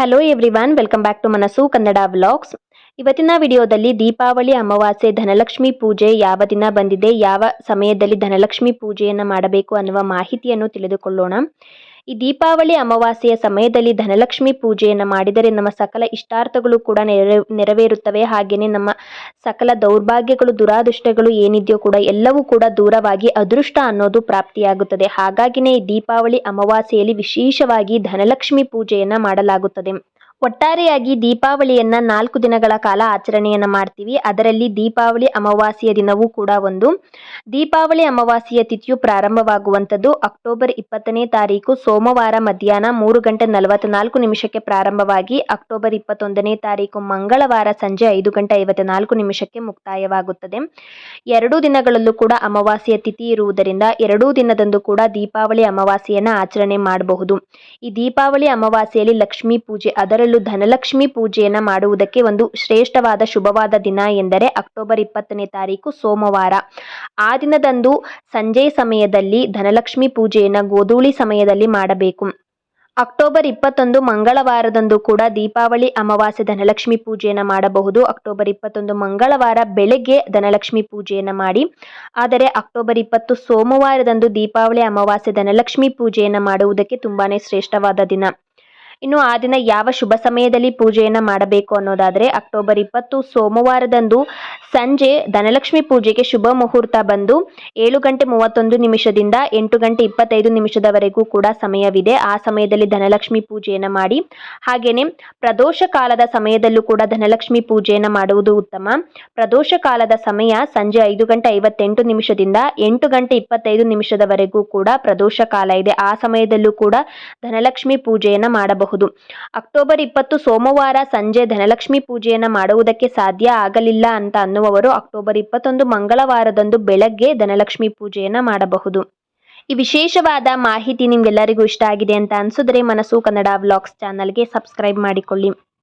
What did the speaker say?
Hello everyone welcome back to Manassu Kannada vlogs ಇವತ್ತಿನ ವಿಡಿಯೋದಲ್ಲಿ ದೀಪಾವಳಿ, ಅಮಾವಾಸ್ಯೆ, ಧನಲಕ್ಷ್ಮಿ ಪೂಜೆ ಯಾವ ದಿನ ಬಂದಿದೆ, ಯಾವ ಸಮಯದಲ್ಲಿ ಧನಲಕ್ಷ್ಮಿ ಪೂಜೆಯನ್ನು ಮಾಡಬೇಕು ಅನ್ನುವ ಮಾಹಿತಿಯನ್ನು ತಿಳಿದುಕೊಳ್ಳೋಣ. ಈ ದೀಪಾವಳಿ ಅಮಾವಾಸ್ಯೆಯ ಸಮಯದಲ್ಲಿ ಧನಲಕ್ಷ್ಮಿ ಪೂಜೆಯನ್ನು ಮಾಡಿದರೆ ನಮ್ಮ ಸಕಲ ಇಷ್ಟಾರ್ಥಗಳು ಕೂಡ ನೆರವೇ, ನೆರವೇರುತ್ತವೆ. ಹಾಗೆಯೇ ನಮ್ಮ ಸಕಲ ದೌರ್ಭಾಗ್ಯಗಳು, ದುರಾದೃಷ್ಟಗಳು ಏನಿದೆಯೋ ಕೂಡ ಎಲ್ಲವೂ ಕೂಡ ದೂರವಾಗಿ ಅದೃಷ್ಟ ಅನ್ನೋದು ಪ್ರಾಪ್ತಿಯಾಗುತ್ತದೆ. ಹಾಗಾಗಿನೇ ಈ ದೀಪಾವಳಿ ಅಮಾವಾಸ್ಯೆಯಲ್ಲಿ ವಿಶೇಷವಾಗಿ ಧನಲಕ್ಷ್ಮಿ ಪೂಜೆಯನ್ನು ಮಾಡಲಾಗುತ್ತದೆ. ಒಟ್ಟಾರೆಯಾಗಿ ದೀಪಾವಳಿಯನ್ನ ನಾಲ್ಕು ದಿನಗಳ ಕಾಲ ಆಚರಣೆಯನ್ನ ಮಾಡ್ತೀವಿ. ಅದರಲ್ಲಿ ದೀಪಾವಳಿ ಅಮಾವಾಸ್ಯೆಯ ದಿನವೂ ಕೂಡ ಒಂದು. ದೀಪಾವಳಿ ಅಮಾವಾಸ್ಯೆಯ ತಿಥಿಯು ಪ್ರಾರಂಭವಾಗುವಂಥದ್ದು ಅಕ್ಟೋಬರ್ ಇಪ್ಪತ್ತನೇ ತಾರೀಕು. ಸೋಮವಾರ ಮಧ್ಯಾಹ್ನ ಮೂರು ಗಂಟೆ ನಲವತ್ನಾಲ್ಕು ನಿಮಿಷಕ್ಕೆ ಪ್ರಾರಂಭವಾಗಿ ಅಕ್ಟೋಬರ್ ಇಪ್ಪತ್ತೊಂದನೇ ತಾರೀಕು ಮಂಗಳವಾರ ಸಂಜೆ ಐದು ಗಂಟೆ ಐವತ್ನಾಲ್ಕು ನಿಮಿಷಕ್ಕೆ ಮುಕ್ತಾಯವಾಗುತ್ತದೆ. ಎರಡೂ ದಿನಗಳಲ್ಲೂ ಕೂಡ ಅಮಾವಾಸ್ಯೆಯ ತಿಥಿ ಇರುವುದರಿಂದ ಎರಡೂ ದಿನದಂದು ಕೂಡ ದೀಪಾವಳಿ ಅಮಾವಾಸ್ಯೆಯನ್ನು ಆಚರಣೆ ಮಾಡಬಹುದು. ಈ ದೀಪಾವಳಿ ಅಮಾವಾಸ್ಯೆಯಲ್ಲಿ ಲಕ್ಷ್ಮೀ ಪೂಜೆ ಅದರಲ್ಲೂ ಧನಲಕ್ಷ್ಮಿ ಪೂಜೆಯನ್ನ ಮಾಡುವುದಕ್ಕೆ ಒಂದು ಶ್ರೇಷ್ಠವಾದ ಶುಭವಾದ ದಿನ ಎಂದರೆ ಅಕ್ಟೋಬರ್ ಇಪ್ಪತ್ತನೇ ತಾರೀಕು ಸೋಮವಾರ. ಆ ದಿನದಂದು ಸಂಜೆ ಸಮಯದಲ್ಲಿ ಧನಲಕ್ಷ್ಮಿ ಪೂಜೆಯನ್ನ ಗೋಧೂಳಿ ಸಮಯದಲ್ಲಿ ಮಾಡಬೇಕು. ಅಕ್ಟೋಬರ್ ಇಪ್ಪತ್ತೊಂದು ಮಂಗಳವಾರದಂದು ಕೂಡ ದೀಪಾವಳಿ ಅಮಾವಾಸ್ಯೆ ಧನಲಕ್ಷ್ಮಿ ಪೂಜೆಯನ್ನು ಮಾಡಬಹುದು. ಅಕ್ಟೋಬರ್ ಇಪ್ಪತ್ತೊಂದು ಮಂಗಳವಾರ ಬೆಳಗ್ಗೆ ಧನಲಕ್ಷ್ಮಿ ಪೂಜೆಯನ್ನು ಮಾಡಿ, ಆದರೆ ಅಕ್ಟೋಬರ್ ಇಪ್ಪತ್ತು ಸೋಮವಾರದಂದು ದೀಪಾವಳಿ ಅಮಾವಾಸ್ಯೆ ಧನಲಕ್ಷ್ಮಿ ಪೂಜೆಯನ್ನು ಮಾಡುವುದಕ್ಕೆ ತುಂಬಾನೇ ಶ್ರೇಷ್ಠವಾದ ದಿನ. ಇನ್ನು ಆ ದಿನ ಯಾವ ಶುಭ ಸಮಯದಲ್ಲಿ ಪೂಜೆಯನ್ನು ಮಾಡಬೇಕು ಅನ್ನೋದಾದರೆ ಅಕ್ಟೋಬರ್ ಇಪ್ಪತ್ತು ಸೋಮವಾರದಂದು ಸಂಜೆ ಧನಲಕ್ಷ್ಮಿ ಪೂಜೆಗೆ ಶುಭ ಮುಹೂರ್ತ ಬಂದು ಏಳು ಗಂಟೆ ಮೂವತ್ತೊಂದು ನಿಮಿಷದಿಂದ ಎಂಟು ಗಂಟೆ ಇಪ್ಪತ್ತೈದು ನಿಮಿಷದವರೆಗೂ ಕೂಡ ಸಮಯವಿದೆ. ಆ ಸಮಯದಲ್ಲಿ ಧನಲಕ್ಷ್ಮಿ ಪೂಜೆಯನ್ನು ಮಾಡಿ. ಹಾಗೆಯೇ ಪ್ರದೋಷ ಕಾಲದ ಸಮಯದಲ್ಲೂ ಕೂಡ ಧನಲಕ್ಷ್ಮಿ ಪೂಜೆಯನ್ನು ಮಾಡುವುದು ಉತ್ತಮ. ಪ್ರದೋಷ ಕಾಲದ ಸಮಯ ಸಂಜೆ ಐದು ಗಂಟೆ ಐವತ್ತೆಂಟು ನಿಮಿಷದಿಂದ ಎಂಟು ಗಂಟೆ ಇಪ್ಪತ್ತೈದು ನಿಮಿಷದವರೆಗೂ ಕೂಡ ಪ್ರದೋಷ ಕಾಲ ಇದೆ. ಆ ಸಮಯದಲ್ಲೂ ಕೂಡ ಧನಲಕ್ಷ್ಮಿ ಪೂಜೆಯನ್ನು ಮಾಡಬಹುದು. ಅಕ್ಟೋಬರ್ ಇಪ್ಪತ್ತು ಸೋಮವಾರ ಸಂಜೆ ಧನಲಕ್ಷ್ಮಿ ಪೂಜೆಯನ್ನು ಮಾಡುವುದಕ್ಕೆ ಸಾಧ್ಯ ಆಗಲಿಲ್ಲ ಅಂತ ಅನ್ನುವವರು ಅಕ್ಟೋಬರ್ ಇಪ್ಪತ್ತೊಂದು ಮಂಗಳವಾರದಂದು ಬೆಳಗ್ಗೆ ಧನಲಕ್ಷ್ಮಿ ಪೂಜೆಯನ್ನು ಮಾಡಬಹುದು. ಈ ವಿಶೇಷವಾದ ಮಾಹಿತಿ ನಿಮ್ಗೆಲ್ಲರಿಗೂ ಇಷ್ಟ ಆಗಿದೆ ಅಂತ ಅನ್ಸಿದ್ರೆ ಮನಸ್ಸು ಕನ್ನಡ ವ್ಲಾಗ್ಸ್ ಚಾನಲ್ಗೆ ಸಬ್ಸ್ಕ್ರೈಬ್ ಮಾಡಿಕೊಳ್ಳಿ.